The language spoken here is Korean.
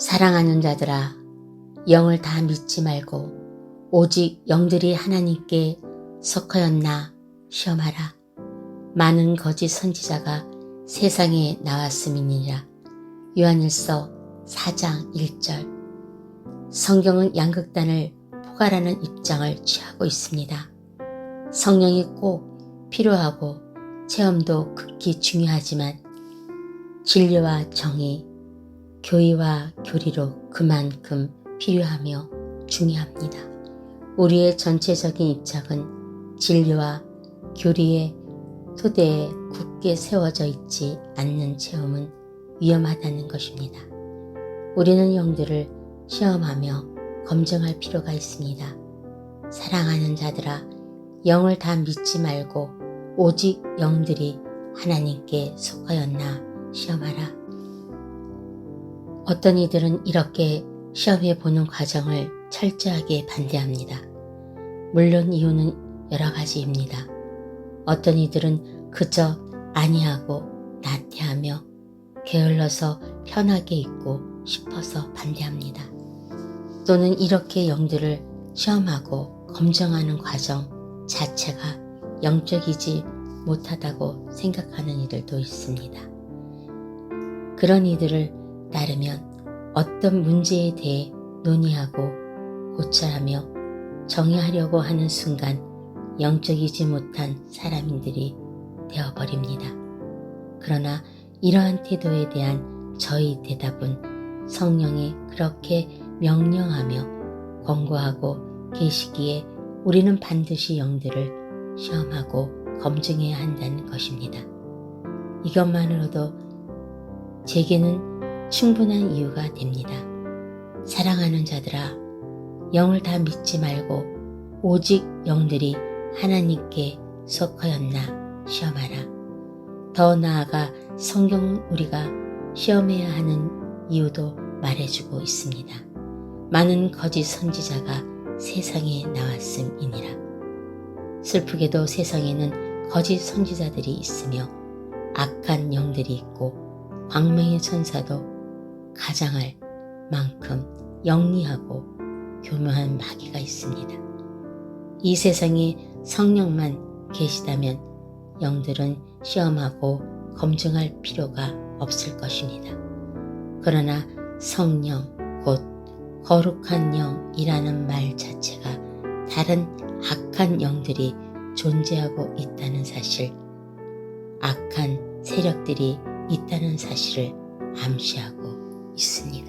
사랑하는 자들아, 영을 다 믿지 말고 오직 영들이 하나님께 속하였나 시험하라. 많은 거짓 선지자가 세상에 나왔음이니라. 요한일서 4장 1절. 성경은 양극단을 포괄하는 입장을 취하고 있습니다. 성령이 꼭 필요하고 체험도 극히 중요하지만 진리와 정의, 교의와 교리로 그만큼 필요하며 중요합니다. 우리의 전체적인 입장은 진리와 교리의 토대에 굳게 세워져 있지 않는 체험은 위험하다는 것입니다. 우리는 영들을 시험하며 검증할 필요가 있습니다. 사랑하는 자들아, 영을 다 믿지 말고 오직 영들이 하나님께 속하였나 시험하라. 어떤 이들은 이렇게 시험해 보는 과정을 철저하게 반대합니다. 물론 이유는 여러 가지입니다. 어떤 이들은 그저 아니하고 나태하며 게을러서 편하게 있고 싶어서 반대합니다. 또는 이렇게 영들을 시험하고 검증하는 과정 자체가 영적이지 못하다고 생각하는 이들도 있습니다. 그런 이들을 따르면 어떤 문제에 대해 논의하고 고찰하며 정의하려고 하는 순간 영적이지 못한 사람들이 되어버립니다. 그러나 이러한 태도에 대한 저희 대답은 성령이 그렇게 명령하며 권고하고 계시기에 우리는 반드시 영들을 시험하고 검증해야 한다는 것입니다. 이것만으로도 제게는 충분한 이유가 됩니다. 사랑하는 자들아, 영을 다 믿지 말고 오직 영들이 하나님께 속하였나 시험하라. 더 나아가 성경은 우리가 시험해야 하는 이유도 말해주고 있습니다. 많은 거짓 선지자가 세상에 나왔음이니라. 슬프게도 세상에는 거짓 선지자들이 있으며 악한 영들이 있고 광명의 천사도 가장할 만큼 영리하고 교묘한 마귀가 있습니다. 이 세상에 성령만 계시다면 영들은 시험하고 검증할 필요가 없을 것입니다. 그러나 성령, 곧 거룩한 영이라는 말 자체가 다른 악한 영들이 존재하고 있다는 사실, 악한 세력들이 있다는 사실을 암시하고 и с ним.